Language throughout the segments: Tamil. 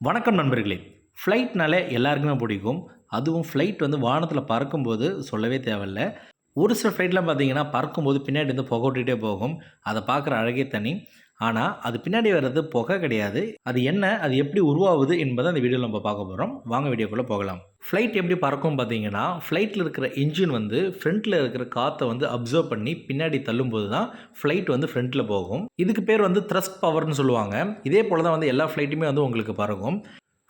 வணக்கம் நண்பர்களே. ஃப்ளைட்னாலே எல்லாருக்குமே பிடிக்கும். அதுவும் ஃப்ளைட் வந்து வானத்தில் பறக்கும்போது சொல்லவே தேவையில்ல. ஒரு சில ஃப்ளைட்லாம் பார்த்தீங்கன்னா பறக்கும்போது பின்னாடி வந்து புகட்டிகிட்டே போகும். அதை பார்க்குற அழகே தனி. ஆனால் அது பின்னாடி வர்றது புகை கிடையாது. அது என்ன அது எப்படி உருவாகுது என்பதை அந்த வீடியோவில் நம்ம பார்க்க போகிறோம் வாங்க வீடியோக்குள்ளே போகலாம். ஃப்ளைட் எப்படி பறக்கும் பார்த்தீங்கன்னா ஃப்ளைட்டில் இருக்கிற இன்ஜின் வந்து ஃப்ரண்ட்டில் இருக்கிற காற்றை வந்து அப்சர்வ் பண்ணி பின்னாடி தள்ளும்போது தான் ஃப்ளைட் வந்து ஃப்ரண்ட்டில் போகும். இதுக்கு பேர் வந்து த்ரஸ்ட் பவர்னு சொல்லுவாங்க. இதே போல் தான் வந்து எல்லா ஃப்ளைட்டுமே வந்து உங்களுக்கு பறக்கும்.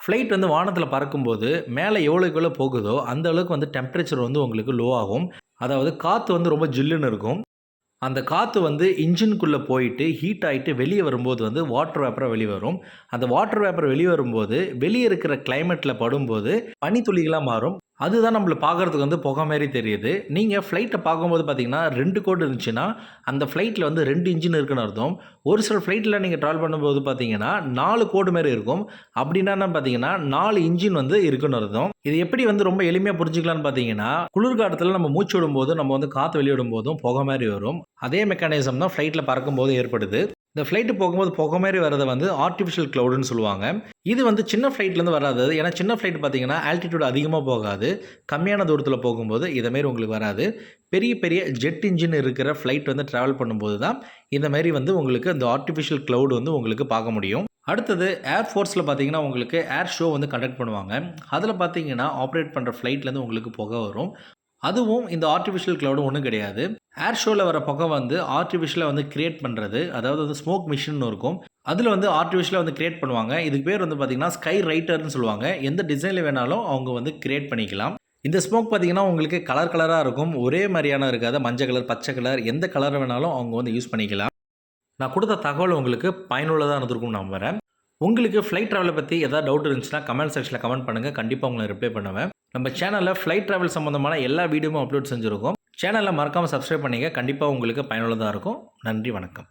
ஃப்ளைட் வந்து வானத்தில் பறக்கும்போது மேலே எவ்வளோக்கு எவ்வளோ போகுதோ அந்த அளவுக்கு வந்து டெம்பரேச்சர் வந்து உங்களுக்கு லோ ஆகும். அதாவது காற்று வந்து ரொம்ப ஜில்லுன்னு இருக்கும். அந்த காற்று வந்து இன்ஜினுக்குள்ளே போயிட்டு ஹீட் ஆகிட்டு வெளியே வரும்போது வந்து வாட்டர் வேப்பராக வெளியே வரும். அந்த வாட்டர் வேப்பர் வெளியே வரும்போது வெளியே இருக்கிற கிளைமேட்டில் படும்போது பனித்துளிகளாக மாறும். அதுதான் நம்மளை பார்க்குறதுக்கு வந்து புகை மாதிரி தெரியுது. நீங்கள் ஃப்ளைட்டை பார்க்கும்போது பார்த்தீங்கன்னா ரெண்டு கோடு இருந்துச்சுன்னா அந்த ஃப்ளைட்டில் வந்து ரெண்டு இன்ஜின் இருக்குன்னு அர்த்தம். ஒரு சில ஃப்ளைட்டில் நீங்கள் ட்ராவல் பண்ணும்போது பார்த்தீங்கன்னா நாலு கோடு மாதிரி இருக்கும். அப்படின்னா என்ன பார்த்தீங்கன்னா நாலு இன்ஜின் வந்து இருக்குன்னு அர்த்தம். இது எப்படி வந்து ரொம்ப எளிமையாக புரிஞ்சுக்கலாம்னு பார்த்தீங்கன்னா குளிர்காலத்தில் நம்ம மூச்சு விடும்போது நம்ம வந்து காற்று வெளியிடும் போதும் புகை மாதிரி வரும். அதே மெக்கானிசம் தான் ஃப்ளைட்டில் பறக்கும்போது ஏற்படுது. இந்த ஃப்ளைட்டு போகும்போது புகை மாதிரி வரதை வந்து ஆர்டிஃபிஷியல் க்ளவுடுன்னு சொல்லுவாங்க. இது வந்து சின்ன ஃப்ளைட்லேருந்து வராது. ஏன்னா சின்ன ஃப்ளைட் பார்த்தீங்கன்னா ஆல்டிடியூட் அதிகமாக போகாது. கம்மியான தூரத்தில் போகும்போது இதேமாரி உங்களுக்கு வராது. பெரிய பெரிய ஜெட் இன்ஜின் இருக்கிற ஃப்ளைட் வந்து ட்ராவல் பண்ணும்போது தான் இந்த மாதிரி வந்து உங்களுக்கு அந்த ஆர்டிஃபிஷியல் க்ளவுட் வந்து உங்களுக்கு பார்க்க முடியும். அடுத்தது ஏர் ஃபோர்ஸில் பார்த்தீங்கன்னா உங்களுக்கு ஏர் ஷோ வந்து கண்டக்ட் பண்ணுவாங்க. அதில் பார்த்தீங்கன்னா ஆப்ரேட் பண்ணுற ஃப்ளைட்லேருந்து உங்களுக்கு புகை வரும். அதுவும் இந்த ஆர்டிஃபிஷியல் க்ளவுடு ஒன்றும் கிடையாது. ஏர் ஷோவில் வர புகை வந்து ஆர்டிஃபிஷியலாக வந்து கிரியேட் பண்ணுறது அதாவது வந்து ஸ்மோக் மிஷின் இருக்கும். அதில் வந்து ஆர்டிஃபிஷியலாக வந்து கிரியேட் பண்ணுவாங்க. இதுக்கு பேர் வந்து பார்த்திங்கன்னா ஸ்கை ரைட்டர்னு சொல்லுவாங்க. எந்த டிசைனில் வேணாலும் அவங்க வந்து கிரியேட் பண்ணிக்கலாம். இந்த ஸ்மோக் பார்த்திங்கன்னா உங்களுக்கு கலர் கலராக இருக்கும். ஒரே மாதிரியான இருக்காது. மஞ்சள் கலர் பச்சை கலர் எந்த கலர் வேணாலும் அவங்க வந்து யூஸ் பண்ணிக்கலாம். நான் கொடுத்த தகவல் உங்களுக்கு பயனுள்ளதாக இருந்திருக்கும் நம்புகிறேன் உங்களுக்கு ஃப்ளைட் ட்ராவலை பற்றி எதாவது டவுட் இருந்துச்சுன்னா கமெண்ட் செக்ஷனில் கமெண்ட் பண்ணுங்கள் கண்டிப்பாக உங்களை ரிப்ளை பண்ணுவேன். நம்ம சேனலில் ஃப்ளைட் ட்ராவல் சம்மந்தமான எல்லா வீடியோவும் அப்லோட் செஞ்சுருக்கோம். சேனலில் மறக்காமல் சப்ஸ்கிரைப் பண்ணிங்க கண்டிப்பாக உங்களுக்கு பயனுள்ளதாக இருக்கும். நன்றி வணக்கம்.